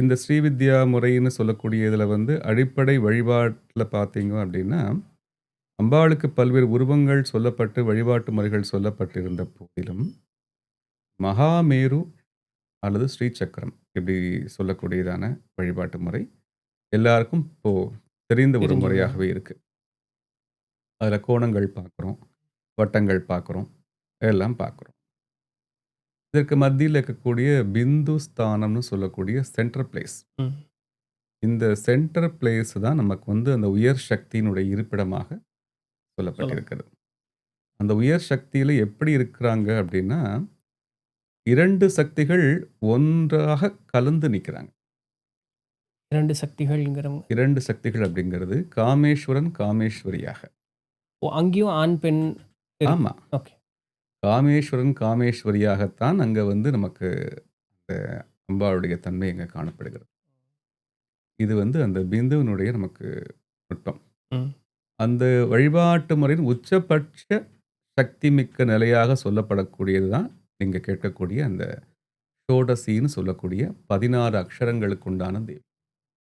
இந்த ஸ்ரீவித்யா முறைன்னு சொல்லக்கூடிய இதில வந்து அடிப்படை வழிபாட்டில பார்த்தீங்க அப்படின்னா, அம்பாளுக்கு பல்வேறு உருவங்கள் சொல்லப்பட்டு, வழிபாட்டு முறைகள் சொல்லப்பட்டிருந்த போதிலும், மகாமேரு அல்லது ஸ்ரீசக்கரம் இப்படி சொல்லக்கூடியதான வழிபாட்டு முறை, எல்லாருக்கும் இப்போ தெரிந்த ஒரு. முறையாகவே இருக்கு. அதில கோணங்கள் பார்க்குறோம், வட்டங்கள் பார்க்குறோம், எல்லாம் பார்க்குறோம். இதற்கு மத்தியில இருக்கக்கூடிய பிந்து ஸ்தானம்னு சொல்லக்கூடிய சென்டர் பிளேஸ். இந்த சென்டர் பிளேஸ் தான் நமக்கு வந்து அந்த உயர் சக்தியினுடைய இருப்பிடமாக. சொல்லப்பட்டிருக்கிறது. அந்த உயர் சக்தியில எப்படி இருக்கிறாங்க அப்படின்னா, 2 சக்திகள் ஒன்றாக கலந்து நிக்கிறாங்க. 2 சக்திகள்ங்கிறவங்க. 2 சக்திகள் அப்படிங்கிறது காமேஸ்வரன், காமேஸ்வரியாக. ஓ! அங்கேயும் ஆண், பெண் இருக்கு. ஆமா. ஓகே. காமேஸ்வரன், காமேஸ்வரியாகத்தான் அங்க வந்து நமக்கு அந்த அம்பாளுடைய தன்மை அங்க காணப்படுகிறது. இது வந்து அந்த பிந்துவினுடைய நமக்கு நுட்பம். அந்த வழிபாட்டு முறையின் உச்சபட்ச சக்தி மிக்க நிலையாக சொல்லப்படக்கூடியது தான் நீங்க கேட்கக்கூடிய அந்த ஷோடசின்னு சொல்லக்கூடிய 16 அக்ஷரங்களுக்கு உண்டான தேவி.